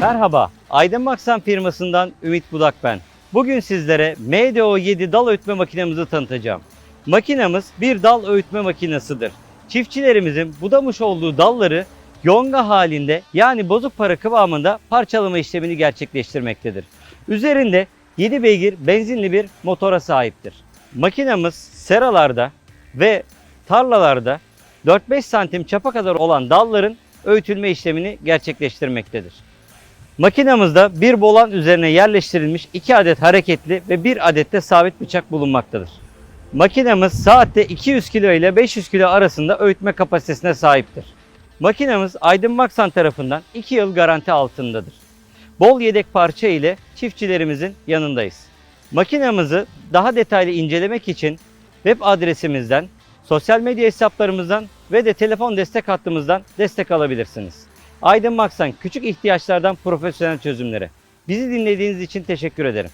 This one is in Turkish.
Merhaba, Aydın Maksan firmasından Ümit Budak ben. Bugün sizlere MDO7 dal öğütme makinemizi tanıtacağım. Makinamız bir dal öğütme makinesidir. Çiftçilerimizin budamış olduğu dalları yonga halinde yani bozuk para kıvamında parçalama işlemini gerçekleştirmektedir. Üzerinde 7 beygir benzinli bir motora sahiptir. Makinamız seralarda ve tarlalarda 4-5 santim çapa kadar olan dalların öğütülme işlemini gerçekleştirmektedir. Makinamızda bir bolan üzerine yerleştirilmiş 2 adet hareketli ve 1 adet de sabit bıçak bulunmaktadır. Makinamız saatte 200 kilo ile 500 kilo arasında öğütme kapasitesine sahiptir. Makinamız Aydın Maksan tarafından 2 yıl garanti altındadır. Bol yedek parça ile çiftçilerimizin yanındayız. Makinamızı daha detaylı incelemek için web adresimizden, sosyal medya hesaplarımızdan ve de telefon destek hattımızdan destek alabilirsiniz. Aydın Maksan küçük ihtiyaçlardan profesyonel çözümlere. Bizi dinlediğiniz için teşekkür ederim.